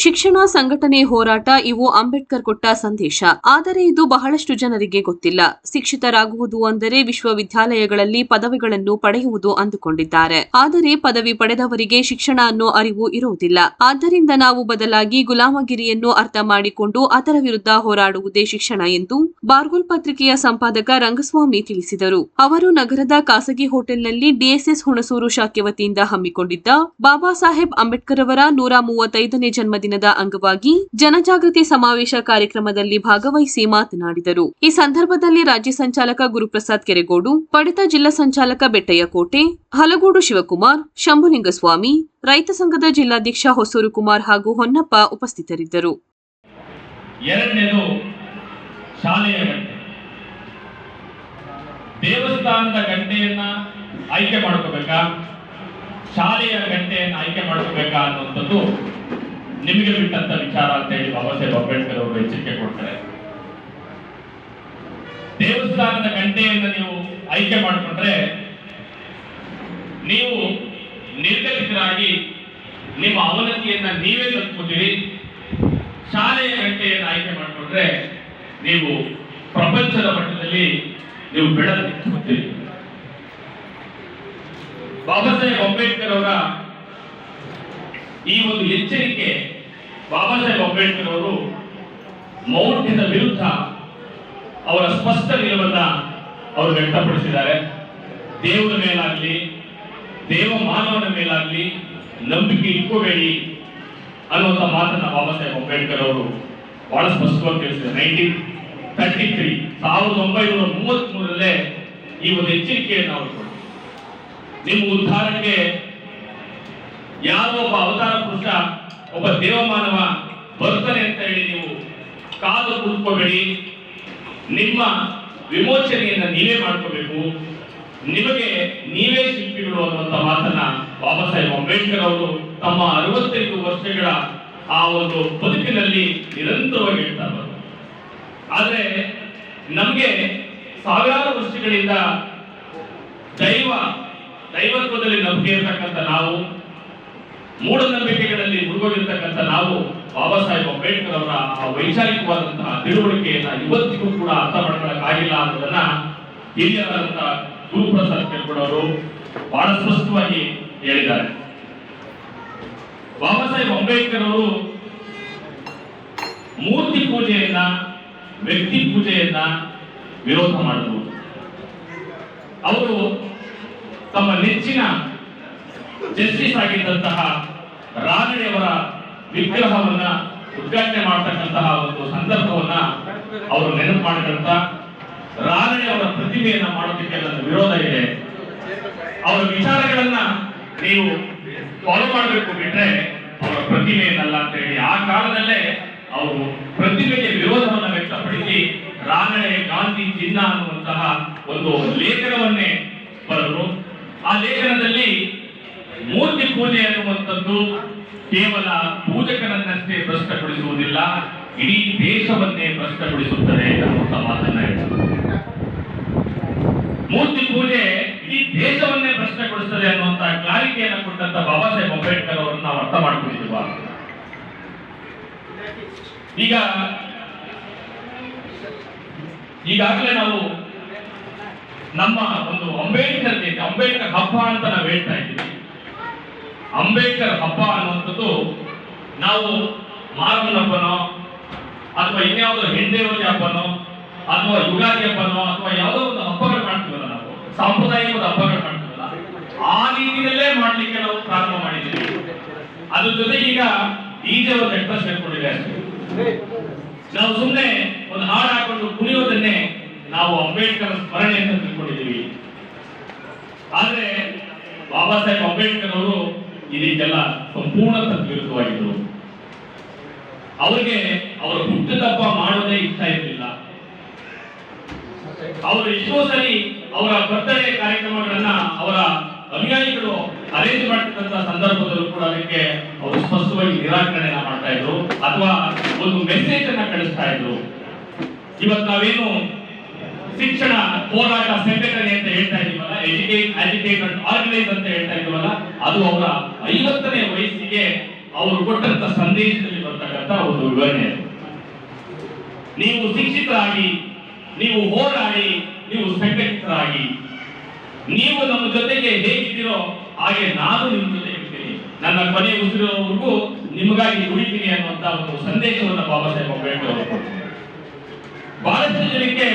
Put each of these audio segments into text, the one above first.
ಶಿಕ್ಷಣ ಸಂಘಟನೆ ಹೋರಾಟ ಇವು ಅಂಬೇಡ್ಕರ್ ಕೊಟ್ಟ ಸಂದೇಶ. ಆದರೆ ಇದು ಬಹಳಷ್ಟು ಜನರಿಗೆ ಗೊತ್ತಿಲ್ಲ. ಶಿಕ್ಷಿತರಾಗುವುದು ಅಂದರೆ ವಿಶ್ವವಿದ್ಯಾಲಯಗಳಲ್ಲಿ ಪದವಿಗಳನ್ನು ಪಡೆಯುವುದು ಅಂದುಕೊಂಡಿದ್ದಾರೆ. ಆದರೆ ಪದವಿ ಪಡೆದವರಿಗೆ ಶಿಕ್ಷಣ ಅನ್ನೋ ಅರಿವು ಇರುವುದಿಲ್ಲ. ಆದ್ದರಿಂದ ನಾವು ಬದಲಾಗಿ ಗುಲಾಮಗಿರಿಯನ್ನು ಅರ್ಥ ಮಾಡಿಕೊಂಡು ಅದರ ವಿರುದ್ಧ ಹೋರಾಡುವುದೇ ಶಿಕ್ಷಣ ಎಂದು ಬಾರ್ಗುಲ್ ಪತ್ರಿಕೆಯ ಸಂಪಾದಕ ರಂಗಸ್ವಾಮಿ ತಿಳಿಸಿದರು. ಅವರು ನಗರದ ಖಾಸಗಿ ಹೋಟೆಲ್ನಲ್ಲಿ ಡಿಎಸ್ಎಸ್ ಹುಣಸೂರು ಶಾಖೆ ವತಿಯಿಂದ ಹಮ್ಮಿಕೊಂಡಿದ್ದ ಬಾಬಾ ಸಾಹೇಬ್ ಅಂಬೇಡ್ಕರ್ ಅವರ ನೂರ ಮೂವತ್ತೈದನೇ ಜನ್ಮದಿನದ ಅಂಗವಾಗಿ ಜನಜಾಗೃತಿ ಸಮಾವೇಶ ಕಾರ್ಯಕ್ರಮದಲ್ಲಿ ಭಾಗವಹಿಸಿ ಮಾತನಾಡಿದರು. ಈ ಸಂದರ್ಭದಲ್ಲಿ ರಾಜ್ಯ ಸಂಚಾಲಕ ಗುರುಪ್ರಸಾದ್ ಕೆರೆಗೋಡು, ಪಡಿತ ಜಿಲ್ಲಾ ಸಂಚಾಲಕ ಬೆಟ್ಟಯ್ಯಕೋಟೆ, ಹಲಗೋಡು ಶಿವಕುಮಾರ್, ಶಂಭುಲಿಂಗಸ್ವಾಮಿ, ರೈತ ಸಂಘದ ಜಿಲ್ಲಾಧ್ಯಕ್ಷ ಹೊಸೂರು ಕುಮಾರ್ ಹಾಗೂ ಹೊನ್ನಪ್ಪ ಉಪಸ್ಥಿತರಿದ್ದರು. ದೇವಸ್ಥಾನದ ಗಂಟೆಯನ್ನ ಆಯ್ಕೆ ಮಾಡ್ಕೋಬೇಕಾ? ಶಾಲೆಯ ಗಂಟೆಯನ್ನು ಆಯ್ಕೆ ಮಾಡ್ಕೋಬೇಕಾ ಅನ್ನುವಂಥದ್ದು ನಿಮಗೆ ಬಿಟ್ಟಂತ ವಿಚಾರ ಅಂತ ಹೇಳಿ ಬಾಬಾ ಸಾಹೇಬ್ ಅಂಬೇಡ್ಕರ್ ಅವರು ಎಚ್ಚರಿಕೆ ಕೊಡ್ತಾರೆ. ದೇವಸ್ಥಾನದ ಗಂಟೆಯನ್ನ ನೀವು ಆಯ್ಕೆ ಮಾಡಿಕೊಂಡ್ರೆ ನೀವು ನಿರ್ಗತಿಕರಾಗಿ ನಿಮ್ಮ ಅವನತಿಯನ್ನ ನೀವೇ ತಲುಪುತ್ತೀರಿ ಶಾಲೆಯ ಗಂಟೆಯನ್ನು ಆಯ್ಕೆ ಮಾಡಿಕೊಂಡ್ರೆ ನೀವು ಪ್ರಪಂಚದ ಮಟ್ಟದಲ್ಲಿ ನೀವು ಬೆಳೆದು ಬಾಬಾ ಸಾಹೇಬ್ ಅಂಬೇಡ್ಕರ್ ಅವರ ಈ ಒಂದು ಎಚ್ಚರಿಕೆ ಬಾಬಾ ಸಾಹೇಬ್ ಅಂಬೇಡ್ಕರ್ ಅವರು ಮೌಢ್ಯದ ವಿರುದ್ಧ ಅವರ ಸ್ಪಷ್ಟ ನಿಲುವನ್ನ ಅವರು ವ್ಯಕ್ತಪಡಿಸಿದ್ದಾರೆ. ದೇವರ ಮೇಲಾಗ್ಲಿ, ದೇವ ಮಾನವನ ಮೇಲಾಗ್ಲಿ ನಂಬಿಕೆ ಇಟ್ಕೋಬೇಡಿ ಅನ್ನುವಂಥ ಮಾತನ್ನ ಬಾಬಾ ಸಾಹೇಬ್ ಅಂಬೇಡ್ಕರ್ ಅವರು ಬಹಳ ಸ್ಪಷ್ಟವಾಗಿ ತಿಳಿಸಿದ್ದಾರೆ. ನೈನ್ಟೀನ್ ತರ್ಟಿ ತ್ರೀ ಸಾವಿರದ ಒಂಬೈನೂರ ಮೂವತ್ತ್ ಮೂರರಲ್ಲೇ ಈ ಒಂದು ಎಚ್ಚರಿಕೆಯನ್ನು ಅವರು ನಿಮ್ಮ ಉದ್ಧಾರಕ್ಕೆ ಯಾವ ಒಬ್ಬ ಅವತಾರ ಪುರುಷ, ಒಬ್ಬ ದೇವಮಾನವ ಬರ್ತಾನೆ ಅಂತ ಹೇಳಿ ನೀವು ಕಾದು ಕೂತ್ಕೋಬೇಡಿ. ನಿಮ್ಮ ವಿಮೋಚನೆಯನ್ನ ನೀವೇ ಮಾಡ್ಕೋಬೇಕು. ನಿಮಗೆ ನೀವೇ ಶಿಲ್ಪಿಗಳು ಅನ್ನುವಂಥ ಮಾತನ್ನ ಬಾಬಾ ಸಾಹೇಬ್ ಅಂಬೇಡ್ಕರ್ ಅವರು ತಮ್ಮ ಅರವತ್ತೈದು ವರ್ಷಗಳ ಆ ಒಂದು ಬದುಕಿನಲ್ಲಿ ನಿರಂತರವಾಗಿ ಹೇಳ್ತಾ ಆದ್ರೆ ನಮಗೆ ಸಾವಿರಾರು ವರ್ಷಗಳಿಂದ ದೈವ ದೈವತ್ವದಲ್ಲಿ ನಂಬಿಕೆ ಇರತಕ್ಕಂಥ ನಾವು ಮೂಢನಂಬಿಕೆಗಳಲ್ಲಿ ಮುಳುಗೋಗಿರ್ತಕ್ಕಂಥ ನಾವು ಬಾಬಾ ಸಾಹೇಬ್ ಅಂಬೇಡ್ಕರ್ ಅವರ ಆ ವೈಚಾರಿಕವಾದಂತಹ ತಿಳುವಳಿಕೆಯನ್ನ ಇವತ್ತಿಗೂ ಕೂಡ ಅರ್ಥ ಮಾಡ್ಕೊಳ್ಳಕ್ಕಾಗಿಲ್ಲ ಅನ್ನೋದನ್ನ ಹಿರಿಯರಾದಂತಹ ಗುರುಪ್ರಸಾದ್ ಕೆರ್ಗೂಡ್ ಅವರು ಬಹಳ ಸ್ಪಷ್ಟವಾಗಿ ಹೇಳಿದ್ದಾರೆ. ಬಾಬಾ ಸಾಹೇಬ್ ಅಂಬೇಡ್ಕರ್ ಅವರು ಮೂರ್ತಿ ಪೂಜೆಯನ್ನ, ವ್ಯಕ್ತಿ ಪೂಜೆಯನ್ನ ವಿರೋಧ ಮಾಡಿದ್ರು. ಅವರು ತಮ್ಮ ನೆಚ್ಚಿನ ಜಸ್ಟಿಸ್ ಆಗಿದ್ದಂತಹ ರಾನಡೆಯವರ ವಿಗ್ರಹವನ್ನ ಉದ್ಘಾಟನೆ ಮಾಡತಕ್ಕಂತಹ ಒಂದು ಸಂದರ್ಭವನ್ನ ಅವರು ನೆನಪು ಮಾಡಿದಂತ ರಾನಡೆಯವರ ಪ್ರತಿಮೆಯನ್ನ ಮಾಡೋದಕ್ಕೆ ನನ್ನ ವಿರೋಧ ಇದೆ. ಅವರ ವಿಚಾರಗಳನ್ನ ನೀವು ಫಾಲೋ ಮಾಡಬೇಕು ಬಿಟ್ರೆ ಅವರ ಪ್ರತಿಮೆಯನ್ನಲ್ಲ ಅಂತ ಹೇಳಿ ಆ ಕಾಲದಲ್ಲೇ ಅವರು ಪ್ರತಿಮೆಗೆ ವಿರೋಧವನ್ನು ವ್ಯಕ್ತಪಡಿಸಿ ರಾನಡೆ ಗಾಂಧಿ ಚಿನ್ನ ಅನ್ನುವಂತಹ ಒಂದು ಲೇಖನವನ್ನೇ ಬರೆದರು. ಆ ಲೇಖನದಲ್ಲಿ ಮೂರ್ತಿ ಪೂಜೆ ಅನ್ನುವಂಥದ್ದು ಕೇವಲ ಪೂಜಕನನ್ನಷ್ಟೇ ಭ್ರಷ್ಟಗೊಳಿಸುವುದಿಲ್ಲ, ಇಡೀ ದೇಶವನ್ನೇ ಭ್ರಷ್ಟಗೊಳಿಸುತ್ತದೆ ಅನ್ನುವಂಥ ಮಾತನ್ನ ಮೂರ್ತಿ ಪೂಜೆ ಇಡೀ ದೇಶವನ್ನೇ ಭ್ರಷ್ಟಗೊಳಿಸುತ್ತದೆ ಅನ್ನುವಂತ ಕ್ಲಾರಿಕೆಯನ್ನು ಕೊಟ್ಟಂತ ಬಾಬಾ ಸಾಹೇಬ್ ಅಂಬೇಡ್ಕರ್ ಅವರನ್ನು ನಾವು ಅರ್ಥ ಮಾಡ್ಕೊಂಡಿದ್ವಾ ಈಗ ಈಗಾಗಲೇ ನಾವು ನಮ್ಮ ಒಂದು ಅಂಬೇಡ್ಕರ್ ಅಂಬೇಡ್ಕರ್ ಹಬ್ಬ ಅಂತ ನಾವು ಹೇಳ್ತಾ ಇದ್ದೀವಿ. ಅಂಬೇಡ್ಕರ್ ಹಬ್ಬ ಅನ್ನುವಂಥದ್ದು ನಾವು ಮಾರಮ್ಮನ ಹಬ್ಬನೋ, ಅಥವಾ ಇನ್ಯಾವುದೋ ಹೆಣ್ಣೇವರಿ ಹಬ್ಬನೋ, ಅಥವಾ ಯುಗಾದಿ ಹಬ್ಬನೋ, ಅಥವಾ ಯಾವುದೋ ಒಂದು ಹಬ್ಬಗಳು ಕಾಣ್ತೀವಲ್ಲ ನಾವು ಸಾಂಪ್ರದಾಯಿಕ ಹಬ್ಬಗಳು ಮಾಡ್ತೀವಲ್ಲ, ಆ ರೀತಿಯಲ್ಲೇ ಮಾಡ್ಲಿಕ್ಕೆ ನಾವು ಪ್ರಾರಂಭ ಮಾಡಿದ್ದೀವಿ. ಅದ್ರ ಜೊತೆ ಈಗ ಒಂದು ಎಕ್ಸ್ಪ್ರೆಸ್ ಹೇಳ್ಕೊಂಡಿದೆ ನಾವು ಸುಮ್ಮನೆ ಒಂದು ಹಾಡು ಹಾಕೊಂಡು ಕುಣಿಯೋದನ್ನೇ ನಾವು ಅಂಬೇಡ್ಕರ್ ಸ್ಮರಣೆ ಅಂತ ತಿಳ್ಕೊಂಡಿದ್ದೀವಿ. ಆದ್ರೆ ಬಾಬಾ ಸಾಹೇಬ್ ಅಂಬೇಡ್ಕರ್ ಅವರು ಇದಕ್ಕೆಲ್ಲ ಸಂಪೂರ್ಣ ತದ್ವಿರುದ್ಧವಾಗಿದ್ರು ಅವರಿಗೆ ಅವರ ಹುಟ್ಟದಪ್ಪ ಮಾಡೋದೇ ಇಷ್ಟ ಇರಲಿಲ್ಲ. ಅವರು ಎಷ್ಟೋ ಸರಿ ಅವರ ವರ್ತನೆ ಕಾರ್ಯಕ್ರಮಗಳನ್ನ ಅವರ ಅನುಯಾಯಿಗಳು ಅರೇಂಜ್ ಮಾಡ್ತಕ್ಕಂತ ಸಂದರ್ಭದಲ್ಲೂ ಕೂಡ ಅದಕ್ಕೆ ಅವರು ಸ್ಪಷ್ಟವಾಗಿ ನಿರಾಕರಣೆನ ಮಾಡ್ತಾ ಇದ್ರು, ಅಥವಾ ಒಂದು ಮೆಸೇಜ್ ಅನ್ನ ಕಳಿಸ್ತಾ ಇದ್ರು. ಇವತ್ ನಾವೇನು ಶಿಕ್ಷಣ ಹೋರಾಟ ಸಂಘಟನೆ ಅಂತ ಹೇಳ್ತಾ ಇದೀವಲ್ಲ ಎಜುಕೇಟ್ ಅಜಿಟೇಟ್ ಆರ್ಗನೈಸ್ ಅಂತ ಹೇಳ್ತಾ ಇದೀವಲ್ಲ, ಅದು ಅವರ ಐವತ್ತನೇ ವಯಸ್ಸಿಗೆ ಅವರು ಕೊಟ್ಟಂತ ಸಂದೇಶದಲ್ಲಿ ಬರ್ತಕ್ಕಂಥ ಒಂದು ವಿವರಣೆ ನೀವು ಶಿಕ್ಷಿತರಾಗಿ, ನೀವು ಹೋರಾಡಿ, ನೀವು ಸಂಘಟಿತರಾಗಿ, ನೀವು ನಮ್ಮ ಜೊತೆಗೆ ಹೇಗಿದ್ದೀರೋ ಹಾಗೆ ನಾನು ನಿಮ್ಮ ಜೊತೆ ಇರ್ತೀನಿ. ನನ್ನ ಕೊನೆ ಉಸಿರೋವರೆಗೂ ನಿಮಗಾಗಿ ಉಳಿತೀನಿ ಅನ್ನುವಂತ ಒಂದು ಸಂದೇಶವನ್ನು ಬಾಬಾ ಸಾಹೇಬ್ ಅಂಬೇಡ್ಕರ್ ಬಹಳಷ್ಟು ಜನಕ್ಕೆ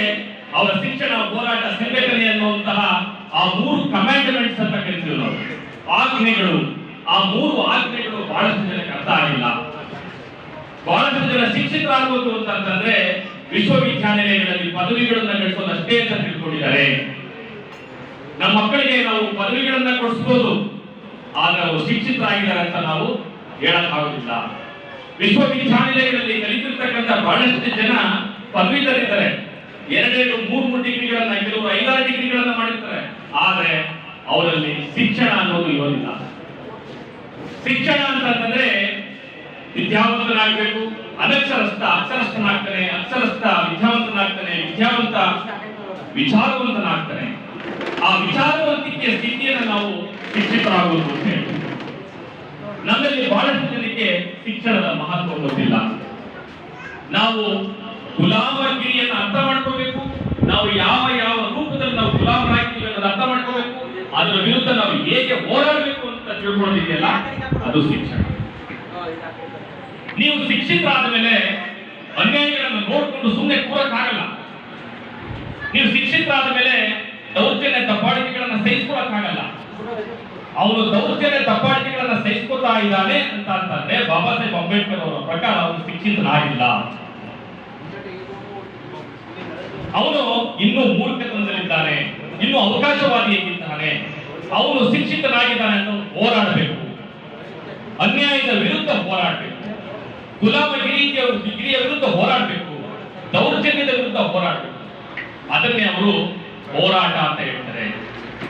ಅವರ ಶಿಕ್ಷಣ, ಹೋರಾಟ, ಸಂಘಟನೆ ಅನ್ನುವಂತಹ ಆ ಮೂರು ಕಮ್ಯಾಂಡ್ಮೆಂಟ್ಸ್ ಅಂತ ಕರಿತೀವಿ ನಾವು. ಆಜ್ಞೆಗಳು ಆ ಮೂರು ಆಜ್ಞೆಗಳು ಬಹಳಷ್ಟು ಜನಕ್ಕೆ ಅರ್ಥ ಆಗಿಲ್ಲ. ಬಹಳಷ್ಟು ಜನ ಶಿಕ್ಷಕರಾಗಬಹುದು ಅಂತಂದ್ರೆ ವಿಶ್ವವಿದ್ಯಾನಿಲಯಗಳಲ್ಲಿ ಪದವಿಗಳನ್ನ ಗಳಿಸೋದು ಅಂತ ತಿಳ್ಕೊಂಡಿದ್ದಾರೆ. ನಮ್ಮ ಮಕ್ಕಳಿಗೆ ನಾವು ಪದವಿಗಳನ್ನ ಕೊಡಿಸ್ಬೋದು. ಆದ್ರೆ ಅವರು ಶಿಕ್ಷಿತರಾಗಿದ್ದಾರೆ ಅಂತ ನಾವು ಹೇಳಕ್ಕಾಗೋದಿಲ್ಲ. ವಿಶ್ವವಿದ್ಯಾನಿಲಯಗಳಲ್ಲಿ ಕಲಿತಿರ್ತಕ್ಕಂಥ ಬಹಳಷ್ಟು ಜನ ಪದವೀಧರಿದ್ದಾರೆ. ಎರಡೆರಡು ಮೂರು ಮೂರು ಡಿಗ್ರಿಗಳನ್ನ, ಕೆಲವರು ಐದಾರು ಡಿಗ್ರಿಗಳನ್ನ ಮಾಡಿರ್ತಾರೆ. ಆದ್ರೆ ಅವರಲ್ಲಿ ಶಿಕ್ಷಣ ಅನ್ನೋದು ಇರೋದಿಲ್ಲ. ಶಿಕ್ಷಣ ಅಂತಂದ್ರೆ ವಿದ್ಯಾವಂತನಾಗಬೇಕು, ಅನಕ್ಷರಸ್ಥ, ಅಕ್ಷರಸ್ಥನಾಗ್ತಾನೆ, ಅಕ್ಷರಸ್ಥ, ವಿದ್ಯಾವಂತನಾಗ್ತಾನೆ, ವಿದ್ಯಾವಂತ, ವಿಚಾರವಂತನಾಗ್ತಾನೆ. ಆ ವಿಚಾರವಂತಿಕೆಯ ಸ್ಥಿತಿಯನ್ನು ನಾವು ಶಿಕ್ಷಿತರಾಗುವುದು ಅಂತ ಹೇಳ್ತೀವಿ. ನಮ್ಮಲ್ಲಿ ಬಹಳಷ್ಟು ಜನಕ್ಕೆ ಶಿಕ್ಷಣದ ಮಹತ್ವ ಗೊತ್ತಿಲ್ಲ. ನಾವು ಗುಲಾಮಗಿರಿಯನ್ನು ಅರ್ಥ ಮಾಡ್ಕೋಬೇಕು, ನಾವು ಯಾವ ಯಾವ ರೂಪದಲ್ಲಿ ನಾವು ಗುಲಾಮರಾಗ್ತೀವಿ ಅನ್ನೋದು ಅರ್ಥ ಮಾಡ್ಕೋಬೇಕು, ಅದರ ವಿರುದ್ಧ ನಾವು ಹೇಗೆ ಹೋರಾಡಬೇಕು ಅಂತ ತಿಳ್ಕೊಳ್ಳೋದಿದೆಯಲ್ಲ ಅದು ಶಿಕ್ಷಣ. ನೀವು ಶಿಕ್ಷಿತರಾದ ಮೇಲೆ ಅನ್ಯಾಯಗಳನ್ನು ನೋಡ್ಕೊಂಡು ಸುಮ್ಮನೆ ಕೂರಕ್ಕಾಗಲ್ಲ. ನೀವು ಶಿಕ್ಷಿತರಾದ ಮೇಲೆ ದೌರ್ಜನ್ಯ ತಪ್ಪಾಳಿಕೆಗಳನ್ನ ಸಹಿಸ್ಕೊಳಕ್ಕಾಗಲ್ಲ. ಅವನು ದೌರ್ಜನ್ಯ ತಪ್ಪಾಳಿಕೆಗಳನ್ನ ಸಹಿಸ್ಕೊತಾ ಇದ್ದಾನೆ ಅಂತ ಅಂತಂದ್ರೆ ಬಾಬಾ ಸಾಹೇಬ್ ಅಂಬೇಡ್ಕರ್ ಅವರ ಪ್ರಕಾರ ಅವನು ಶಿಕ್ಷಿತನಾಗಿಲ್ಲ. ಅವನು ಇನ್ನೂ ಮೂರ್ಖತನದಲ್ಲಿದ್ದಾನೆ, ಇನ್ನೂ ಅವಕಾಶವಾದಿಯಾಗಿದ್ದಾನೆ ಅವನು ಹೋರಾಡಬೇಕು ಅನ್ಯಾಯದ ವಿರುದ್ಧ ಹೋರಾಡಬೇಕು. ಗುಲಾಮಗಿರಿಯ ಡಿಗ್ರಿಯ ವಿರುದ್ಧ ಹೋರಾಡಬೇಕು. ದೌರ್ಜನ್ಯದ ವಿರುದ್ಧ ಹೋರಾಡಬೇಕು. ಅದನ್ನೇ ಅವರು ಹೋರಾಟ ಅಂತ ಹೇಳ್ತಾರೆ.